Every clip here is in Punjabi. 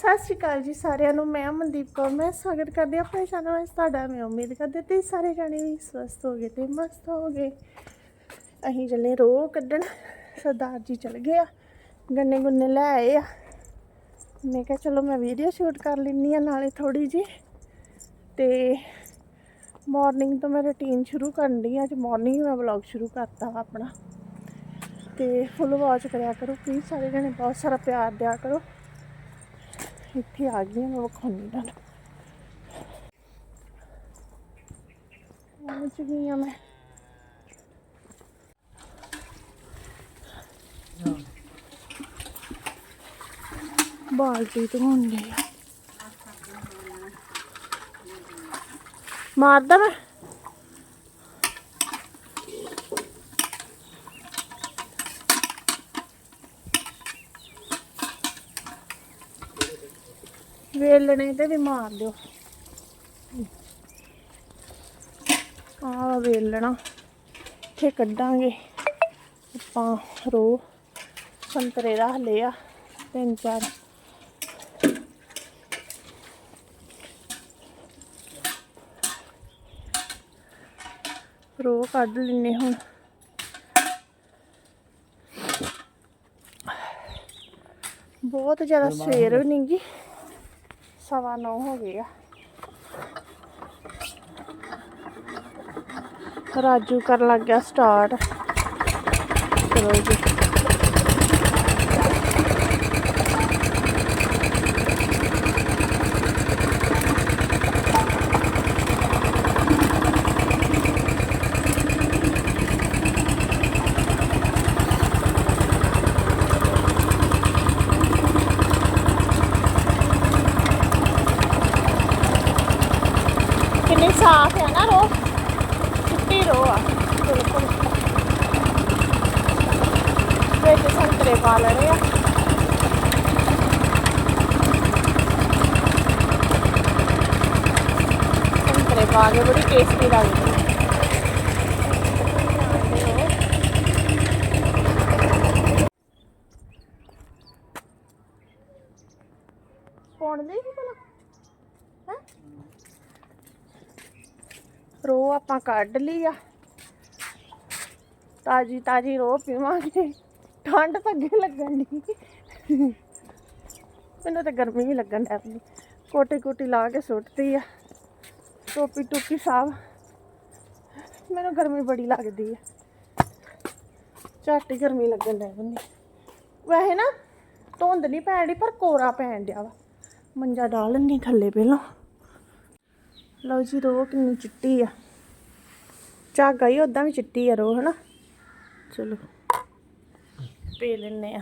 ਸਤਿ ਸ਼੍ਰੀ ਅਕਾਲ ਜੀ ਸਾਰਿਆਂ ਨੂੰ, ਮੈਂ ਮਨਦੀਪ ਕੌਰ, ਮੈਂ ਸਵਾਗਤ ਕਰਦੀ ਹਾਂ ਆਪਣੇ ਚੈਨਲ ਵਿੱਚ। ਤੁਹਾਡਾ ਮੈਂ ਉਮੀਦ ਕਰਦੀ ਤੇ ਸਾਰੇ ਜਾਣੇ ਵੀ ਸਵਸਥ ਹੋ ਗਏ ਤੇ ਮਸਤ ਹੋ ਗਏ ਅਸੀਂ ਚੱਲੇ ਰੋ ਕੱਢਣ, ਸਰਦਾਰ ਜੀ ਚਲ ਗਏ ਆ, ਗੰਨੇ ਗੁੰਨੇ ਲੈ ਆਏ ਆ। ਮੈਂ ਕਿਹਾ ਚਲੋ ਮੈਂ ਵੀਡੀਓ ਸ਼ੂਟ ਕਰ ਲੈਂਦੀ ਆ ਨਾਲੇ ਥੋੜੀ ਜੀ ਤੇ ਮਾਰਨਿੰਗ ਤੋਂ ਮੈਂ ਰੁਟੀਨ ਸ਼ੁਰੂ ਕਰਨ ਦੀ ਆ ਅੱਜ ਮਾਰਨਿੰਗ ਮੈਂ ਵਲੌਗ ਸ਼ੁਰੂ ਕਰਤਾ ਵਾ ਆਪਣਾ। ਤੇ ਫੁੱਲ ਵਾਚ ਕਰਿਆ ਕਰੋ ਪਲੀਜ਼ ਸਾਰੇ ਜਣੇ ਬਹੁਤ ਸਾਰਾ ਪਿਆਰ ਦਿਆ ਕਰੋ। ਇੱਥੇ ਆ ਗਈ ਮੈਂ ਵਿਖਾਉਂਦੀ ਤੁਹਾਨੂੰ। ਪਹੁੰਚ ਗਈ ਹਾਂ ਮੈਂ। ਬਾਲਟੀ ਤੋਂ ਹੁੰਦੀ ਮਾਰਦਾ ਮੈਂ? ਵੇਲਣੇ ਤੇ ਵੀ ਮਾਰ ਦਿਓ। ਆ ਵੇਲਣਾ। ਇੱਥੇ ਕੱਢਾਂਗੇ। ਆਪਾਂ ਰੋ। ਸੰਤਰੇ ਦਾ ਲਿਆ ਤਿੰਨ, ਚਾਰ। ਰੋ ਕੱਢ ਲੈਨੇ ਹੁਣ। ਬਹੁਤ ਜ਼ਿਆਦਾ ਸਵੇਰ ਵੀ ਨਹੀਂ ਗੀ। ਸਵਾ ਨੌ ਹੋ ਗਏ ਆ। ਰਾਜੂ ਕਰਨ ਲੱਗ ਗਿਆ ਸਟਾਰਟ ਚਲੋ ਜੀ। ਸਾਫ਼ ਹੈ ਨਾ ਰੋ। ਚਿੱਟੀ ਰੋ ਆ। ਬਿਲਕੁਲ ਵਿੱਚ ਸੰਤਰੇ ਪਾ ਲੈਣੇ ਆ। ਸੰਤਰੇ ਪਾ ਕੇ ਬੜੀ ਟੇਸਟੀ ਲੱਗਦੀ ਹੈ ਪਾਉਣ ਦੇ ਕੀ ਭਲਾ ਹੈ ਉਹ ਆਪਾਂ ਕੱਢ ਲਈ ਆ। ਤਾਜੀ ਤਾਜੀ ਰੋ ਪੀਵਾਂਗੇ। ਠੰਡ ਤਾਂ ਅੱਗੇ ਲੱਗਣ ਦੀ ਮੈਨੂੰ ਤਾਂ ਗਰਮੀ ਵੀ ਲੱਗਣ ਲੱਗ ਪਈ। ਕੋਟੀ ਕੋਟੀ ਲਾ ਕੇ ਸੁੱਟਦੀ ਆ। ਟੋਪੀ ਟੋਪੀ ਸਾਬ ਮੈਨੂੰ ਗਰਮੀ ਬੜੀ ਲੱਗਦੀ ਆ। ਝੱਟ ਗਰਮੀ ਲੱਗਣ ਲੱਗ ਪੈਂਦੀ। ਵੈਸੇ ਨਾ ਧੁੰਦ ਨਹੀਂ ਪੈਣ ਡਈ, ਪਰ ਕੋਰਾ ਪੈਣ ਡਿਆ ਵਾ। ਮੰਜਾ ਡਾਲ ਲੈਂਦੀ ਥੱਲੇ ਪਹਿਲਾਂ। ਲਓ ਜੀ ਰੋ ਕਿੰਨੀ ਚਿੱਟੀ ਆ। ਝਾਗਾ ਹੀ ਉਦਾਂ ਵੀ ਚਿੱਟੀ ਆ ਰੋ ਹਨਾ? ਚਲੋ ਪੀ ਲੈਨੇ ਆ।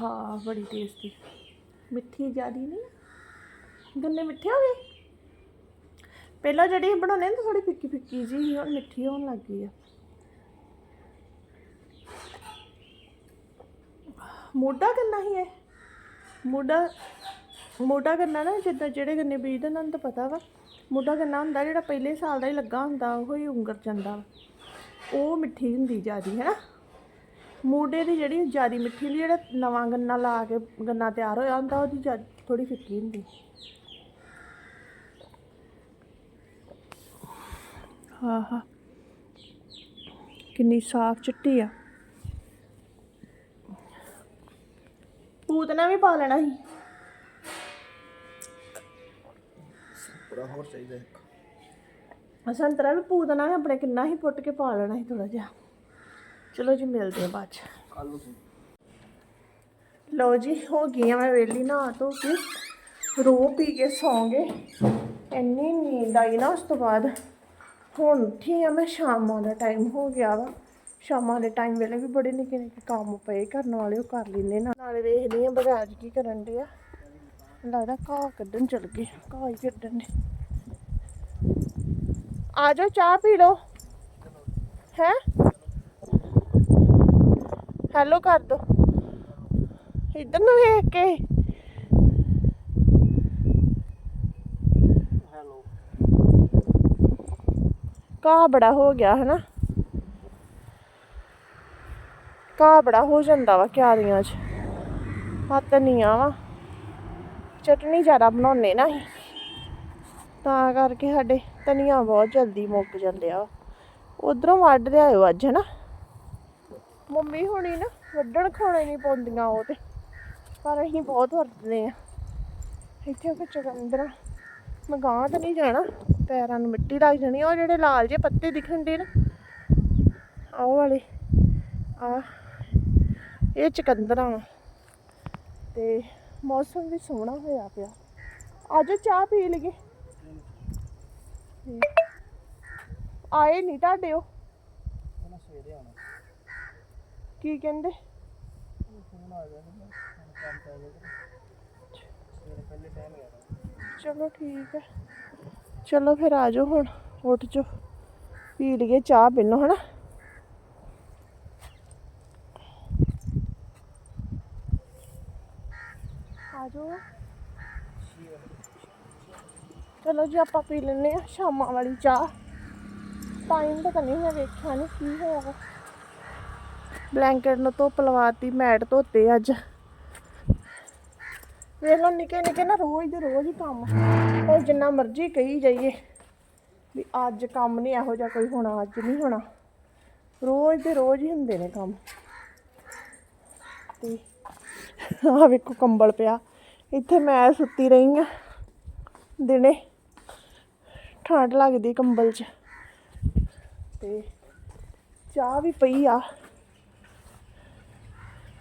ਹਾਂ ਬੜੀ ਟੇਸਟੀ ਮਿੱਠੀ ਜਿਆਦੀ ਨਹੀਂ ਗੰਨੇ ਮਿੱਠੇ ਹੋ ਗਏ? ਪਹਿਲਾਂ ਜਿਹੜੀ ਬਣਾਉਂਦੇ ਨੇ ਥੋੜੀ ਫਿੱਕੀ ਫਿੱਕੀ ਜੀ ਸੀ, ਹੁਣ ਮਿੱਠੀ ਹੋਣ ਲੱਗ ਗਈ ਆ। ਮੋਢਾ ਗੰਨਾ ਹੀ ਹੈ ਮੋਢਾ ਮੋਢਾ ਕਰਨਾ ਨਾ, ਜਿੱਦਾਂ ਜਿਹੜੇ ਗੰਨੇ ਬੀਜਦੇ ਉਹਨਾਂ ਨੂੰ ਤਾਂ ਪਤਾ ਵਾ। ਮੋਢਾ ਗੰਨਾ ਹੁੰਦਾ ਜਿਹੜਾ ਪਹਿਲੇ ਸਾਲ ਦਾ ਹੀ ਲੱਗਾ ਹੁੰਦਾ, ਉਹ ਹੀ ਉਂਗਰ ਜਾਂਦਾ ਵਾ। ਉਹ ਮਿੱਠੀ ਹੁੰਦੀ ਜਿਆਦੀ ਹੈ ਨਾ ਮੋਢੇ ਦੀ ਜਿਹੜੀ ਜਿਆਦੀ ਮਿੱਠੀ ਹੁੰਦੀ, ਜਿਹੜਾ ਨਵਾਂ ਗੰਨਾ ਲਾ ਕੇ ਗੰਨਾ ਤਿਆਰ ਹੋਇਆ ਹੁੰਦਾ, ਉਹਦੀ ਥੋੜੀ ਫਿੱਕੀ ਹੁੰਦੀ। ਹਾਂ ਹਾਂ ਕਿੰਨੀ ਸਾਫ਼ ਚਿੱਟੀ ਆ। ਪੂਤਨਾ ਵੀ ਪਾ ਲੈਣਾ ਸੀ। ਥੋੜਾ ਹੋਰ ਚਾਹੀਦਾ ਇੱਕ। ਸੰਤਰਾ ਵੀ ਪੂਤਨਾ ਵੀ ਆਪਣੇ ਕਿੰਨਾ ਹੀ ਪੁੱਟ ਕੇ ਪਾ ਲੈਣਾ ਸੀ ਥੋੜਾ ਜਿਹਾ। ਚਲੋ ਜੀ ਮਿਲਦੇ ਆ ਬਾਅਦ ਚ। ਆਲੂ ਲਓ ਜੀ ਹੋ ਗਈ ਆ ਮੈਂ ਵੇਲੀ ਨਹਾ ਧੋ ਕੇ ਰੋ ਪੀ ਕੇ ਸੌਂ ਗਏ ਇੰਨੀ ਨੀਂਦ ਆਈ ਨਾ ਉਸ ਤੋਂ ਬਾਅਦ। ਹੁਣ ਉੱਠੀ ਆ ਮੈਂ ਸ਼ਾਮਾਂ ਦਾ ਟਾਈਮ ਹੋ ਗਿਆ ਵਾ। ਸ਼ਾਮਾਂ ਦੇ ਟਾਈਮ ਵੇਲੇ ਵੀ ਬੜੇ ਨਿੱਕੇ ਨਿੱਕੇ ਕੰਮ ਪਏ ਕਰਨ ਵਾਲੇ ਉਹ ਕਰ ਲੈਂਦੇ ਨਾ। ਨਾਲੇ ਵੇਖਦੀ ਆ ਬਗਾਜ ਕੀ ਕਰਨ ਦੇ ਆ ਲੱਗਦਾ ਘਾਹ ਕੱਢਣ ਚਲ ਗਏ ਘਾਹ ਹੀ ਕੱਢਣ ਨੇ। ਆ ਜਾਓ ਚਾਹ ਪੀ ਲਓ। ਹੈ? ਹੈਲੋ ਕਰ ਦੋ। ਇੱਧਰ ਨੂੰ ਵੇਖ ਕੇ। ਹੈਲੋ ਘਾਹ ਬੜਾ ਹੋ ਗਿਆ ਹਨਾ? ਘਾਹ ਬੜਾ ਹੋ ਜਾਂਦਾ ਵਾ ਕਿਆਰੀਆਂ 'ਚ। ਆ ਧਨੀਆ ਵਾ ਚਟਨੀ ਜ਼ਿਆਦਾ ਬਣਾਉਨੇ ਨਾ ਅਸੀਂ। ਤਾਂ ਕਰਕੇ ਸਾਡੇ ਧਨੀਆ ਬਹੁਤ ਜਲਦੀ ਮੁੱਕ ਜਾਂਦੇ ਆ। ਉਧਰੋਂ ਵੱਢ ਲਿਆਇਓ ਅੱਜ, ਹਨਾ? ਮੰਮੀ ਹੁਣੀ ਨਾ ਵੱਢਣ ਖਾਣੇ ਨਹੀਂ ਪਾਉਂਦੀਆਂ ਉਹ ਤੇ, ਪਰ ਅਸੀਂ ਬਹੁਤ ਵਰਤਦੇ ਆ। ਇੱਥੇ ਕੁਝ ਚਕੰਦਰਾ ਮੈਂ ਗਾਂ ਤਾਂ ਨਹੀਂ ਜਾਣਾ, ਪੈਰਾਂ ਨੂੰ ਮਿੱਟੀ ਲੱਗ ਜਾਣੀ, ਉਹ ਜਿਹੜੇ ਲਾਲ ਜਿਹੇ ਪੱਤੇ ਦਿਖਣ ਦੇ ਨਾ, ਆਹ ਵਾਲੇ ਆ ਇਹ ਚਕੰਦਰਾ ਵਾ। ਤੇ ਮੌਸਮ ਵੀ ਸੋਹਣਾ ਹੋਇਆ ਪਿਆ। ਅੱਜ ਚਾਹ ਪੀ ਲਈਏ। ਆਏ ਨਹੀਂ ਤੁਹਾਡੇ ਉਹ? ਉਹਨਾਂ ਸਵੇਰੇ ਆਉਣਾ ਕੀ ਕਹਿੰਦੇ? ਫੋਨ ਆ ਗਿਆ ਨਾ ਕੰਮ ਪੈ ਗਿਆ ਸਵੇਰੇ ਪਹਿਲੇ ਟਾਈਮ ਗਿਆ ਚਲੋ ਠੀਕ ਹੈ। ਚਲੋ ਫਿਰ ਆ ਜਾਓ ਹੁਣ, ਉੱਠ ਜਾਓ। ਪੀ ਲਈਏ ਚਾਹ ਪੀਨੋ ਹਨਾ? ਆ ਜਾਓ ਚਲੋ ਜੀ, ਆਪਾਂ ਪੀ ਲੈਨੇ ਆ ਸ਼ਾਮਾਂ ਵਾਲੀ ਚਾਹ। ਟਾਈਮ ਤਾਂ ਨਹੀਂ ਮੈਂ ਵੇਖਿਆ ਨਹੀਂ ਕੀ ਹੋਇਆ। ਬਲੈਂਕਟ ਨੂੰ ਧੁੱਪ ਲਵਾਤੀ, ਮੈਟ ਧੋਤੇ ਅੱਜ। ਵੇਖ ਲਓ, ਨਿੱਕੇ ਨਿੱਕੇ ਨਾ ਰੋਜ਼ ਦੇ ਰੋਜ਼ ਹੀ ਕੰਮ। ਉਹ ਜਿੰਨਾ ਮਰਜ਼ੀ ਕਹੀ ਜਾਈਏ ਵੀ ਅੱਜ ਕੰਮ ਨਹੀਂ ਇਹੋ ਜਿਹਾ ਕੋਈ ਹੋਣਾ, ਅੱਜ ਨਹੀਂ ਹੋਣਾ। ਰੋਜ਼ ਦੇ ਰੋਜ਼ ਹੀ ਹੁੰਦੇ ਨੇ ਕੰਮ। ਤੇ ਆ ਵੇਖੋ, ਕੰਬਲ ਪਿਆ। ਇੱਥੇ ਮੈਂ ਸੁੱਤੀ ਰਹੀ ਆ ਦਿਨੇ ਠੰਡ ਲੱਗਦੀ ਕੰਬਲ 'ਚ। ਤੇ ਚਾਹ ਵੀ ਪਈ ਆ।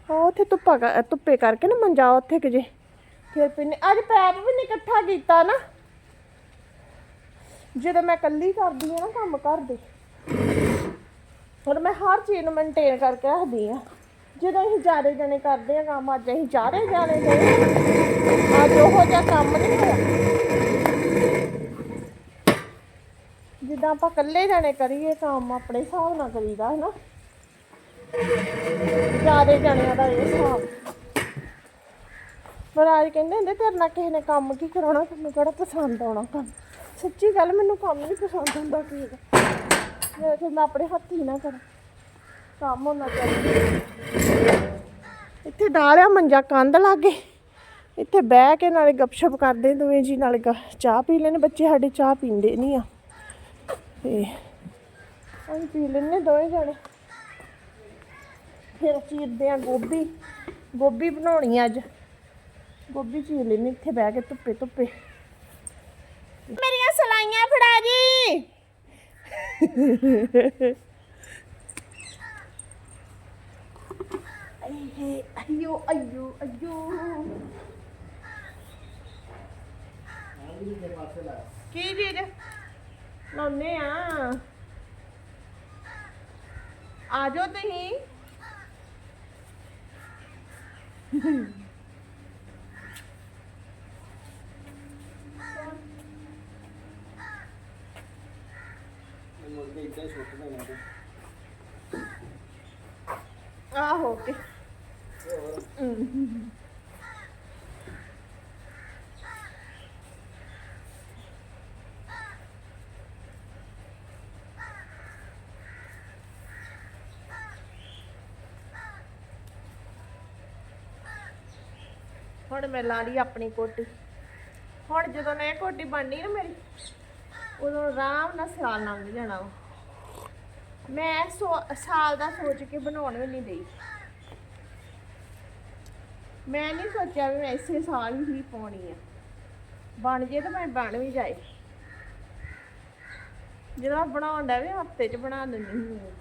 ਆ ਉੱਥੇ ਧੁੱਪਾ ਧੁੱਪੇ ਕਰਕੇ ਨਾ ਮੰਜਾ ਉੱਥੇ ਕਿ ਜੇ। ਫਿਰ ਪਿੰਨੇ, ਅੱਜ ਪੈਪ ਵੀ ਨਹੀਂ ਇਕੱਠਾ ਕੀਤਾ ਨਾ। ਜਦੋਂ ਮੈਂ ਇਕੱਲੀ ਕਰਦੀ ਆ ਨਾ ਕੰਮ ਘਰ ਦੇ, ਹੁਣ ਮੈਂ ਹਰ ਚੀਜ਼ ਨੂੰ ਮੇਨਟੇਨ ਕਰਕੇ ਰੱਖਦੀ ਆ ਜਦੋਂ ਅਸੀਂ ਚਾਰੇ ਜਣੇ ਕਰਦੇ ਆ ਕੰਮ, ਅੱਜ ਅਸੀਂ ਚਾਰੇ ਜਾਣੇ ਗਏ ਅੱਜ ਉਹੋ ਜਿਹਾ ਕੰਮ ਨਹੀਂ ਹੋਇਆ। ਜਿੱਦਾਂ ਆਪਾਂ ਇਕੱਲੇ ਜਾਣੇ ਕਰੀਏ ਕੰਮ, ਆਪਣੇ ਹਿਸਾਬ ਨਾਲ ਕਰੀਦਾ ਹੈ ਨਾ ਚਾਰੇ ਜਣਿਆਂ ਦਾ ਇਹ ਹਿਸਾਬ। ਪਰ ਅੱਜ ਕਹਿੰਦੇ ਹੁੰਦੇ, ਤੇਰੇ ਨਾਲ ਕਿਸੇ ਨੇ ਕੰਮ ਕੀ ਕਰਾਉਣਾ, ਤੈਨੂੰ ਕਿਹੜਾ ਪਸੰਦ ਆਉਣਾ ਕੰਮ? ਸੱਚੀ ਗੱਲ, ਮੈਨੂੰ ਕੰਮ ਨਹੀਂ ਪਸੰਦ ਹੁੰਦਾ ਕੀ ਦਾ। ਜੇ ਫਿਰ ਮੈਂ ਆਪਣੇ ਹੱਥੀ ਨਾ ਕਰਾਂ। ਕੰਮ ਹੋਣਾ ਚਾਹੀਦਾ ਇੱਥੇ ਡਾਲਿਆ ਮੰਜਾ ਕੰਧ ਲਾਗੇ। ਇੱਥੇ ਬਹਿ ਕੇ ਨਾਲੇ ਗੱਪਸ਼ਪ ਕਰਦੇ ਦੋਵੇਂ ਜੀ ਨਾਲੇ ਚਾਹ ਪੀ ਲੈਣੇ ਬੱਚੇ ਸਾਡੇ ਚਾਹ ਪੀਂਦੇ ਨਹੀਂ ਆ। ਤੇ ਅਸੀਂ ਪੀ ਲੈਣੇ ਦੋਵੇਂ ਜਾਣੇ। ਫਿਰ ਚੀਰਦੇ ਆ ਗੋਭੀ ਗੋਭੀ ਬਣਾਉਣੀ ਅੱਜ। ਗੋਭੀ ਚੀਰ ਲੈਣੀ ਇੱਥੇ ਬਹਿ ਕੇ ਧੁੱਪੇ ਧੁੱਪੇ। ਮੇਰੀਆਂ ਸਲਾਈਆਂ ਫੜਾ ਜੀ। ਅਈਏ ਅਯੋ ਅਯੋ ਅਯੋ ਕੀ ਚੀਜ਼ ਲਾਉਨੇ ਆ। ਆ ਜਾਓ ਤੁਸੀਂ। ਆਹੋ ਕੇ ਹੁਣ ਮੈਂ ਲਾ ਲਈ ਆਪਣੀ ਕੋਟੀ। ਹੁਣ ਜਦੋਂ ਨਾ ਕੋਟੀ ਬਣਨੀ ਨਾ ਮੇਰੀ, ਉਦੋਂ ਆਰਾਮ ਨਾਲ ਸਿਆਲ ਲੰਘ ਜਾਣਾ ਮੈਂ ਸਾਲ ਦਾ ਸੋਚ ਕੇ ਬਣਾਉਣ ਵੀ ਨਹੀਂ ਦੇਈ ਮੈਂ ਨਹੀਂ ਸੋਚਿਆ ਵੀ ਮੈਂ ਇਸੇ ਸਾਲ ਹੀ ਪਾਉਣੀ ਆ। ਬਣ ਜੇ ਤਾਂ ਮੈਂ ਬਣ ਵੀ ਜਾਏ। ਜਦੋਂ ਬਣਾਉਣ ਦਾ ਵੀ ਹਫ਼ਤੇ 'ਚ ਬਣਾ ਦਿੰਦੀ ਹੁੰਦੀ ਹਾਂ।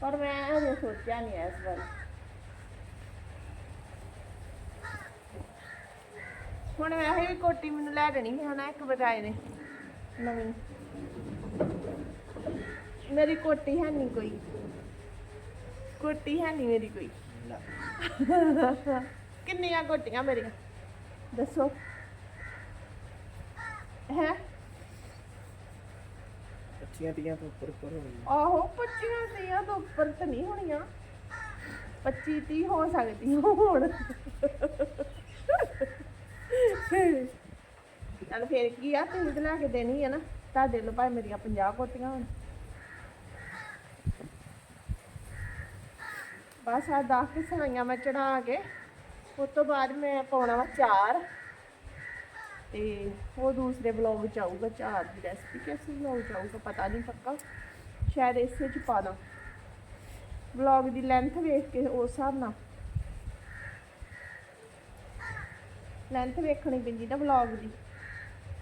ਪਰ ਮੈਂ ਹਜੇ ਸੋਚਿਆ ਨਹੀਂ ਇਸ ਬਾਰੇ ਹੁਣ ਵੈਸੇ ਵੀ ਕੋਟੀ ਮੈਨੂੰ ਲੈ ਦੇਣੀ ਸੀ ਹਨਾ ਇੱਕ ਬਜਾਏ ਨੇ। ਨਵੀਂ। ਮੇਰੀ ਕੋਟੀ ਹੈ ਨਹੀਂ ਕੋਈ। ਕੋਟੀ ਹੈ ਨਹੀਂ ਮੇਰੀ ਕੋਈ। ਕਿੰਨੀਆਂ ਕੋਟੀਆਂ ਮੇਰੀਆਂ? ਦੱਸੋ। ਹੈ? ਅੱਛੀਆਂ ਤੀਆਂ ਤੋਂ ਉੱਪਰ ਉੱਪਰ ਹੋ ਗਈਆਂ। ਆਹੋ 25 ਤੀਆਂ ਤੋਂ ਉੱਪਰ ਤਾਂ ਨਹੀਂ ਹੋਣੀਆਂ। 25 30 ਹੋ ਸਕਦੀਆਂ ਹੁਣ। ਚੱਲ ਫੇਰ ਕੀ ਆ, ਤੂੰ ਤੇ ਲੈ ਕੇ ਦੇਣੀ ਆ ਨਾ। ਤੁਹਾਡੇ ਲੋ ਭਾਵੇਂ ਮੇਰੀਆਂ 50 ਕੋਟੀਆਂ ਹੋਣ। ਬਸ ਆ ਦਸ ਕੁ ਮੈਂ ਚੜਾ ਕੇ, ਉਸ ਤੋਂ ਬਾਅਦ ਮੈਂ ਪਾਉਣਾ ਵਾ ਚਾਰ। ਤੇ ਉਹ ਦੂਸਰੇ ਵਲੌਗ ਚ ਆਊਗਾ, ਚਾਰ ਦੀ ਰੈਸਪੀ ਕਿਸ ਵਲੌਗ ਚ ਆਊਗਾ ਪਤਾ ਨਹੀਂ ਪੱਕਾ। ਸ਼ਾਇਦ ਇਸੇ ਚ ਪਾ ਦਾਂ। ਵਲੌਗ ਦੀ ਲੈਂਥ ਵੇਖ ਕੇ ਉਸ ਹਿਸਾਬ ਨਾਲ। ਲੈਂਥ ਵੇਖਣੀ ਪੈਂਦੀ ਨਾ ਵਲੌਗ ਦੀ।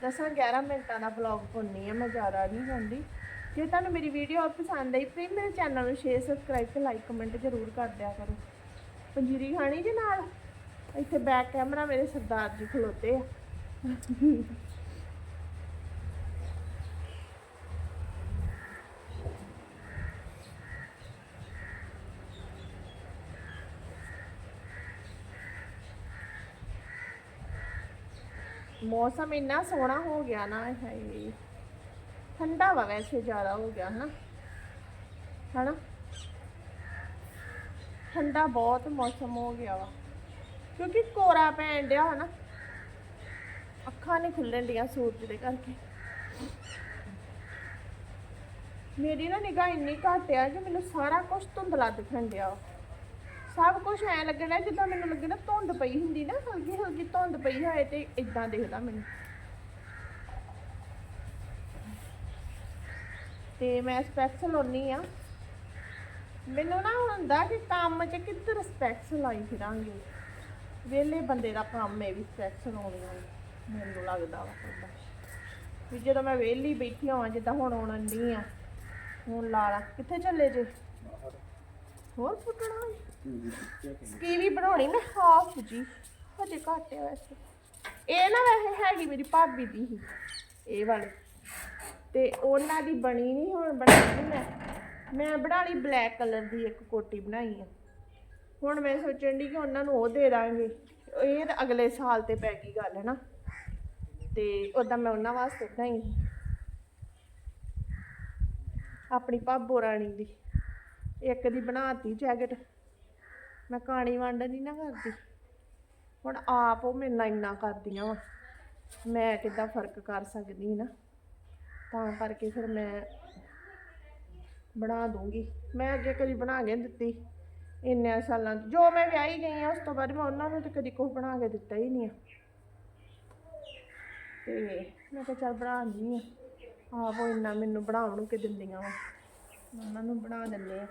ਦਸਾਂ 11 ਮਿੰਟਾਂ ਦਾ ਵਲੌਗ ਪਾਉਣੀ ਆ ਮੈਂ, ਜ਼ਿਆਦਾ ਨਹੀਂ ਜਾਂਦੀ ਜੇ ਤੁਹਾਨੂੰ ਮੇਰੀ ਵੀਡੀਓ ਪਸੰਦ ਆਈ ਪਲੀਜ਼ ਮੇਰੇ ਚੈਨਲ ਨੂੰ ਸ਼ੇਅਰ ਸਬਸਕ੍ਰਾਈਬ ਤੇ ਲਾਈਕ ਕਮੈਂਟ ਜ਼ਰੂਰ ਕਰ ਦਿਆ ਕਰੋ। ਪੰਜੀਰੀ ਖਾਣੀ ਦੇ ਨਾਲ? ਇੱਥੇ ਬੈਕ ਕੈਮਰਾ ਮੇਰੇ ਸਰਦਾਰ ਜੀ ਖਲੋਤੇ ਆ। ਮੌਸਮ ਇੰਨਾ ਸੋਹਣਾ ਹੋ ਗਿਆ ਨਾ, ਹਾਏ। ਠੰਡਾ ਵਾ ਵੈਸੇ ਜ਼ਿਆਦਾ ਹੋ ਗਿਆ, ਹਨਾ? ਹਨਾ? ਠੰਡਾ ਬਹੁਤ ਮੌਸਮ ਹੋ ਗਿਆ ਵਾ। ਕਿਉਂਕਿ ਕੋਰਾ ਪੈਣ ਡਿਆ, ਹਨਾ? ਅੱਖਾਂ ਨਹੀਂ ਖੁੱਲਣ ਡੀਆਂ ਸੂਰਜ ਦੇ ਕਰਕੇ। ਮੇਰੀ ਨਾ ਨਿਗਾਹ ਇੰਨੀ ਘੱਟ ਆ ਕਿ ਮੈਨੂੰ ਸਾਰਾ ਕੁਝ ਧੁੰਦਲਾ ਦਿਖਣ ਡਿਆ ਵਾ। ਸਭ ਕੁਝ ਐ ਲੱਗਣਾ ਜਿੱਦਾਂ ਮੈਨੂੰ ਲੱਗੇ ਨਾ ਧੁੰਦ ਪਈ ਹੁੰਦੀ ਨਾ ਹਲਕੀ ਹਲਕੀ ਧੁੰਦ ਪਈ ਹੋਏ ਤੇ ਇਦਾਂ ਦਿਖਦਾ ਮੈਨੂੰ। ਤੇ ਮੈਂ ਸਪੈਕਸ ਲਾਉਣੀ ਆ। ਮੈਨੂੰ ਨਾ ਹੁੰਦਾ ਕਿ ਕੰਮ 'ਚ ਕਿੱਧਰ ਸਪੈਕਸ ਲਾਈ ਫਿਰਾਂਗੇ। ਵਿਹਲੇ ਬੰਦੇ ਦਾ ਕੰਮ ਹੈ ਵੀ ਸਪੈਕਸ ਲਾਉਣੀਆਂ ਨੇ, ਮੈਨੂੰ ਲੱਗਦਾ ਵਾ ਹੁੰਦਾ ਵੀ ਜਦੋਂ ਮੈਂ ਵਿਹਲੀ ਬੈਠੀ ਹੋਵਾਂ ਜਿੱਦਾਂ ਹੁਣ ਆਉਣ ਨਹੀਂ ਆ। ਹੁਣ ਲਾ ਲਾ ਕਿੱਥੇ ਚੱਲੇ ਜੇ? ਹੋਰ ਫੁੱਟਣਾ ਸਕੀ ਬਣਾਉਣੀ, ਮੈਂ ਹਾਫ ਜੀ। ਹਜੇ ਘੱਟ ਆ ਵੈਸੇ। ਇਹ ਨਾ ਵੈਸੇ ਹੈਗੀ ਮੇਰੀ ਭਾਬੀ ਦੀ ਹੀ, ਇਹ ਵਾਲੇ। ਤੇ ਉਹਨਾਂ ਦੀ ਬਣੀ ਨਹੀਂ, ਹੁਣ ਬਣਾਈ ਮੈਂ। ਮੈਂ ਬਣਾ ਲਈ ਬਲੈਕ ਕਲਰ ਦੀ ਇੱਕ ਕੋਟੀ ਬਣਾਈ ਆ। ਹੁਣ ਮੈਂ ਸੋਚਣ ਦੀ ਕਿ ਉਹਨਾਂ ਨੂੰ ਉਹ ਦੇ ਦਾਂਗੇ। ਇਹ ਤਾਂ ਅਗਲੇ ਸਾਲ ਤੇ ਪੈ ਗਈ ਗੱਲ ਹੈ ਨਾ ਤੇ ਉਦਾਂ ਮੈਂ ਉਹਨਾਂ ਵਾਸਤੇ ਬਣਾਈ। ਆਪਣੀ ਭਾਬੋ ਰਾਣੀ ਦੀ। ਇੱਕ ਦੀ ਬਣਾਤੀ ਜੈਕਟ ਮੈਂ ਕਹਾਣੀ ਵੰਡ ਨਹੀਂ ਨਾ ਕਰਦੀ ਹੁਣ ਆਪ ਉਹ ਮੇਰੇ ਨਾਲ ਇੰਨਾ ਕਰਦੀਆਂ ਵਾ। ਮੈਂ ਕਿੱਦਾਂ ਫ਼ਰਕ ਕਰ ਸਕਦੀ ਨਾ? ਤਾਂ ਕਰਕੇ ਫਿਰ ਮੈਂ ਬਣਾ ਦੂੰਗੀ। ਮੈਂ ਅੱਗੇ ਕਦੀ ਬਣਾ ਕੇ ਦਿੱਤੀ ਇੰਨੇ ਸਾਲਾਂ ਤੋਂ ਜੋ ਮੈਂ ਵਿਆਹੀ ਗਈ ਆ, ਉਸ ਤੋਂ ਬਾਅਦ ਮੈਂ ਉਹਨਾਂ ਨੂੰ ਤੇ ਕਦੀ ਕੁਝ ਬਣਾ ਕੇ ਦਿੱਤਾ ਹੀ ਨਹੀਂ ਆ। ਤੇ ਮੈਂ ਕਿਹਾ ਚੱਲ ਬਣਾ ਦਿੰਦੀ ਆ। ਆਪ ਉਹ ਇੰਨਾ ਮੈਨੂੰ ਬਣਾਉਣ ਨੂੰ ਕਿ ਦਿੰਦੀਆਂ ਵਾ। ਉਹਨਾਂ ਨੂੰ ਬਣਾ ਦਿੰਦੇ ਆ।